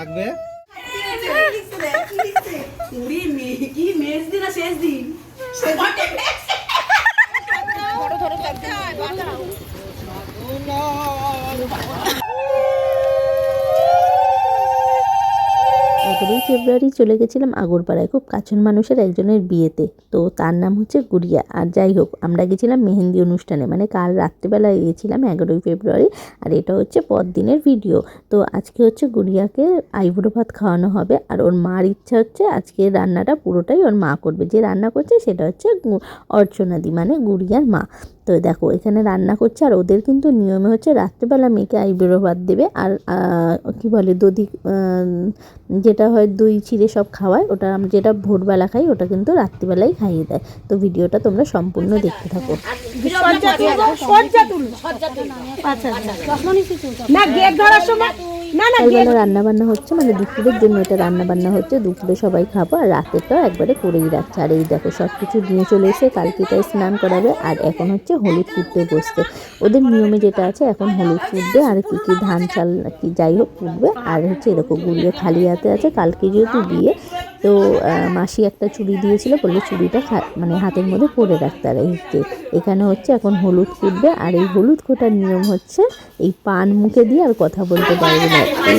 থাকবে কুড়ি মে- কি মেজ দিন শেষ দিন এগারোই ফেব্রুয়ারি চলে গেছিলাম আগরপাড়ায়। খুব কাছন মানুষের একজনের বিয়েতে। তো তার নাম হচ্ছে গুড়িয়া। আর যাই হোক, আমরা গেছিলাম মেহেন্দি অনুষ্ঠানে। মানে কাল রাত্রিবেলায় গিয়েছিলাম এগারোই ফেব্রুয়ারি। আর এটা হচ্ছে পরদিনের ভিডিও। তো আজকে হচ্ছে গুড়িয়াকে আইবুড়ো ভাত খাওয়ানো হবে। আর ওর মার ইচ্ছা হচ্ছে আজকে রান্নাটা পুরোটাই ওর মা করবে। যে রান্না করছে সেটা হচ্ছে অর্চনাদি মানে গুড়িয়ার মা। তো দেখো, এখানে রান্না করছে আর ওদের কিন্তু নিয়মে হচ্ছে রাত্রেবেলা মেয়েকে আইবুড়ো ভাত দেবে আর কি বলে, দধি যেটা হয় দই, চিড়ে সব খাওয়ায়, ওটা আমরা যেটা ভোরবেলা খাই, ওটা কিন্তু রাত্রিবেলাই খাইয়ে দেয়। তো ভিডিওটা তোমরা সম্পূর্ণ দেখতে থাকো। ধরার সময় না না সকালবেলা রান্না বান্না হচ্ছে মানে দুপুরের জন্য এটা রান্না বান্না হচ্ছে দুপুরে সবাই খাব আর রাতেরটাও একবারে করেই রাখছে। আর এই দেখো সব কিছু নিয়ে চলে এসে কালকে তাই স্নান করাবে আর এখন হচ্ছে হলুদ ফুটতে বসতে ওদের নিয়মে যেটা আছে এখন হলুদ ফুটবে আর কি কি ধান চাল কি যাই হোক ফুটবে আর হচ্ছে এরকম গুড়িয়ে খালি হাতে আছে কালকে যেহেতু বিয়ে তো আহ, মাসি একটা চুড়ি দিয়েছিল বললে চুড়িটা খা- মানে হাতের মধ্যে পরে রাখতে আর এই যে এখানে হচ্ছে এখন হলুদ কুটবে আর এই হলুদ কোটার নিয়ম হচ্ছে এই পান মুখে দিয়ে আর কথা বলতে পারবে না। এই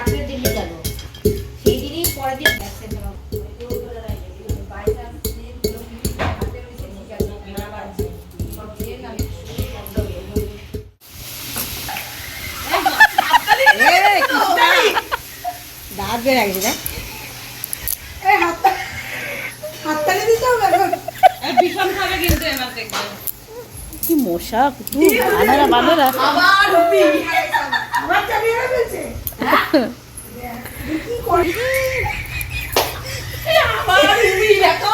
বেড়ে গেছে দেখ কি মশা বানারা বানারা আবার হুপি আবার চালিয়ে ফেলছে। কি করে আবার হুপি দেখো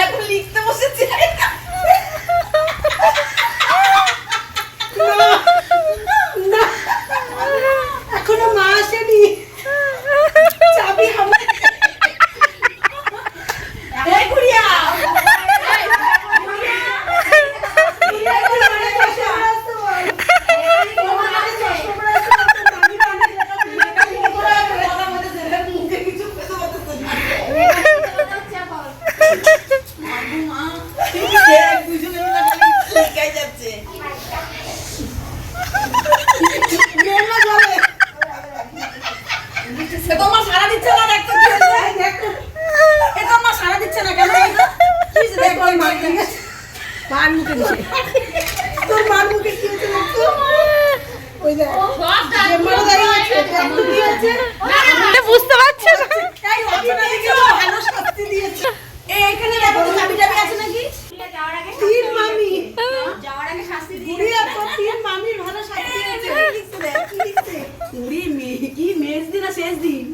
এখন লিখতে বসেছে না, না, এখনও মা আসেনি চাবি আমার এই গুড়িয়া তোমার সারা দিচ্ছে না দেখতে কি হয়েছে? এ তো আমার সারা দিচ্ছে না কেন এটা? কি হয়েছে দেখো ওই মার দিকে। মার মুখে দিছে। তোর মার মুখে কি হয়েছে দেখো? ওই দেখ। বুঝতে পারছ না এই অর্চনাদিকে তো ভালো শাস্তি দিয়েছে। এখানে দেখো চাবি টাবি আছে নাকি? তিন মামি। বুড়িয়া তোর তিন মামির ভালো শাস্তি হয়েছে। কি লিখছে কি লিখছে? কুড়ি মে- কি মেজ দিন আর শেষ দিন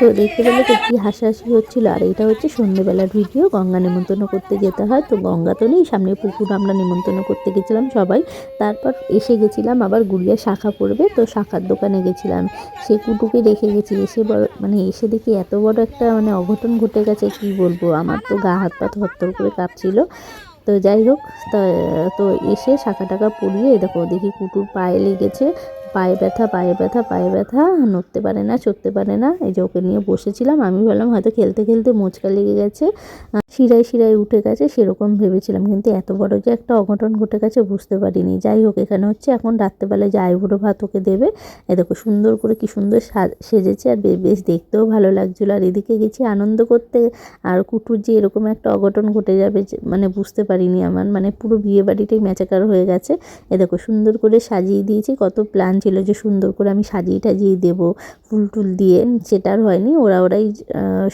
তো দেখতে পেলে তো কি হাসাহাসি হচ্ছিল। আর এটা হচ্ছে সন্ধ্যেবেলার ভিডিও গঙ্গা নিমন্ত্রণ করতে যেতে হয়। তো গঙ্গা তো নেই, সামনে পুকুর আমরা নিমন্ত্রণ করতে গেছিলাম সবাই। তারপর এসে গেছিলাম, আবার গুড়িয়া শাখা পড়বে, তো শাখার দোকানে গেছিলাম। সে কুটুকে রেখে গেছি, এসে বড় মানে এসে দেখি এত বড় একটা মানে অঘটন ঘটে গেছে, কি বলব? আমার তো গা হাত পা থরথর করে কাঁপছিল। তো যাই হোক, তা এসে শাখা টাকা পরিয়ে দেখো, দেখি কুটুর পায়ে লেগেছে। পায়ে ব্যথা পায়ে ব্যথা পায়ে ব্যথা, নড়তে পারে না, চড়তে পারে না। এই যে ওকে নিয়ে বসেছিলাম, আমি ভাবলাম হয়তো খেলতে খেলতে মোচকা লেগে গেছে। শিরায় শিরায় উঠে গেছে, সেরকম ভেবেছিলাম, কিন্তু এত বড় যে একটা অঘটন ঘটে গেছে, বুঝতে পারিনি। যাই হোক, এখানে হচ্ছে এখন রাত্রেবেলায় যে আইবুড়ো ভাত ওকে দেবে, এ দেখো সুন্দর করে কি সুন্দর সেজেছে, আর বেশ দেখতেও ভালো লাগছিল। আর এদিকে গেছি আনন্দ করতে, আর কুটুর যে এরকম একটা অঘটন ঘটে যাবে মানে বুঝতে পারিনি আমার মানে পুরো বিয়ে বাড়িটাই ম্যাচাকার হয়ে গেছে। এ দেখো সুন্দর করে সাজিয়ে দিয়েছি, কত প্ল্যান ছিল যে সুন্দর করে আমি সাজিয়ে টাজিয়ে দেবো ফুল টুল দিয়ে। সেটার হয়নি ওরা ওরাই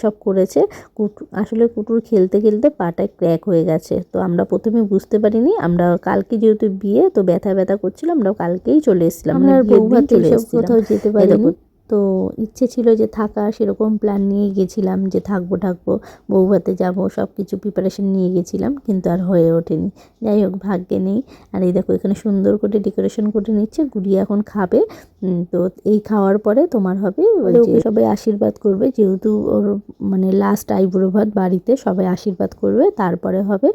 সব করেছে। কুটু আসলে কুটুর খেলতে খেলতে পাটায় ক্র্যাক হয়ে গেছে। তো আমরা প্রথমে বুঝতে পারিনি আমরা কালকে যেহেতু বিয়ে তো ব্যথা ব্যথা করছিলাম আমরা কালকেই চলে এসেছিলাম। আমরা মানে আর বউ ভাতে কোথাও যেতে পারি পারিনি। তো ইচ্ছে ছিল যে থাকা সেরকম প্ল্যান নিয়ে গেছিলাম যে থাকব থাকব বউভাতে যাব সব কিছু প্রিপারেশন নিয়ে গেছিলাম কিন্তু আর হয়ে ওঠেনি। যাই হোক ভাগ্যে নেই। আর এই দেখো এখানে সুন্দর করে ডেকোরেশন করে নিচ্ছে গুড়িয়া এখন খাবে। তো এই খাওয়ার পরে তোমার হবে ওই সবাই আশীর্বাদ করবে যেহেতু ওর মানে লাস্ট আইবুড়ো ভাত বাড়িতে সবাই আশীর্বাদ করবে। তারপরে হবে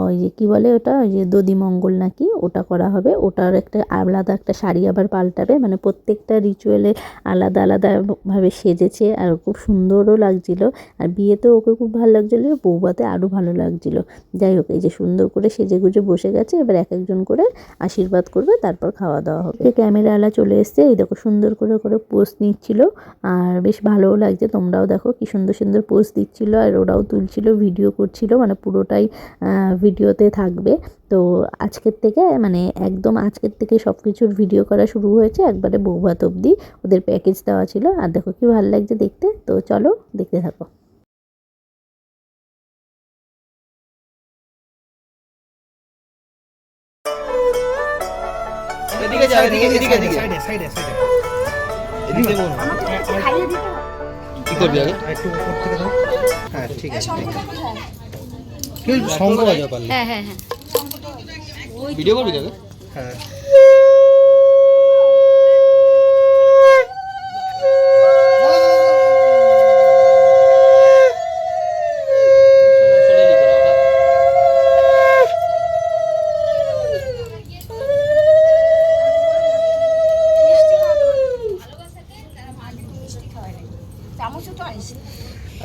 ওই যে কী বলে ওটা ওই যে দধি মঙ্গল নাকি ওটা করা হবে। ওটার একটা আলাদা একটা শাড়ি আবার পাল্টাবে মানে প্রত্যেকটা রিচুয়ালে আলাদা আলাদাভাবে সেজেছে আর খুব সুন্দরও লাগছিল। আর বিয়েতেও ওকে খুব ভালো লাগছিল, বৌভাতে আরও ভালো লাগছিল। যাই হোক, এই যে সুন্দর করে সেজে গুজে বসে গেছে, এবার এক একজন করে আশীর্বাদ করবে, তারপর খাওয়া দাওয়া হবে। ক্যামেরাওয়ালা চলে এসছে, এই দেখো সুন্দর করে করে পোস্ট নিচ্ছিল, আর বেশ ভালোও লাগছে। তোমরাও দেখো কি সুন্দর সুন্দর পোস্ট দিচ্ছিল, আর ওরাও তুলছিল, ভিডিও করছিল মানে পুরোটাই ভিডিওতে থাকবে। তো আজকের থেকে মানে একদম আজকের থেকে সব কিছুর ভিডিও করা শুরু হয়েছে, একবারে বৌভাত অবধি। ওদের প্যাকেজ দেওয়া ছিল। আর দেখো কি ভালো লাগছে দেখতে। তো চলো দেখতে থাকো। এদিকে যাও এদিকে এদিকে এদিকে সাইডে সাইডে সাইডে। এদিকে বল কি করবি আগে? একটু উপর থেকে দাও। হ্যাঁ ঠিক আছে কি সঙ্গ বাজাও পারলে। হ্যাঁ হ্যাঁ হ্যাঁ। ভিডিও করবি আগে হ্যাঁ।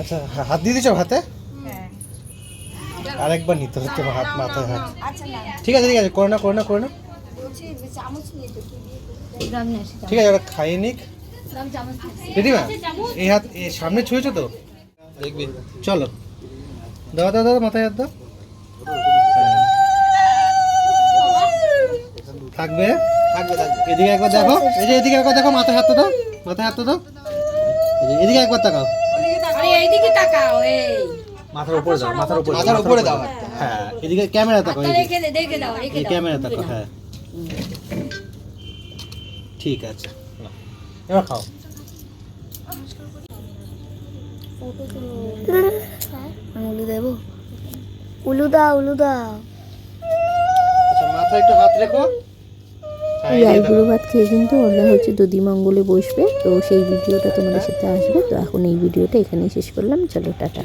আচ্ছা হাত দিয়ে দিছো হাতে? আরেকবার নিতে হচ্ছে হাত মাথায় হাত। ঠিক আছে ঠিক আছে করে না করে না করে না ঠিক আছে ওরা খাইয়ে নিক। দিদিমা এই হাত এ সামনে ছুঁয়েছো তো? দেখবি। চলো। দাও দাও দাও মাথায় হাত দাও। হ্যাঁ। থাকবে? থাকবে থাকবে। এদিকে একবার দেখো। এই যে এদিকে একবার দেখো মাথায় হাত দাও। মাথায় হাত দাও। এদিকে একবার তাকাও। আরে এইদিকে তাকাও এই। মাথার উপরে দাও মাথার উপরে মাথার উপরে দাও হ্যাঁ এদিকে ক্যামেরা তাকাও এই যে। রেখে দে দেখে দাও এই ক্যামেরা তাকাও হ্যাঁ। ঠিক আছে এবার খাও। উলু দেবো উলু দাও উলু দাও। আচ্ছা মাথায় একটু হাত রেখো। এই আইবুড়ো ভাত খেয়ে কিন্তু ওরা হচ্ছে দধিমঙ্গলে বসবে। তো সেই ভিডিওটা তোমাদের সাথে আসবে। তো এখন এই ভিডিওটা এখানেই শেষ করলাম। চলো টাটা।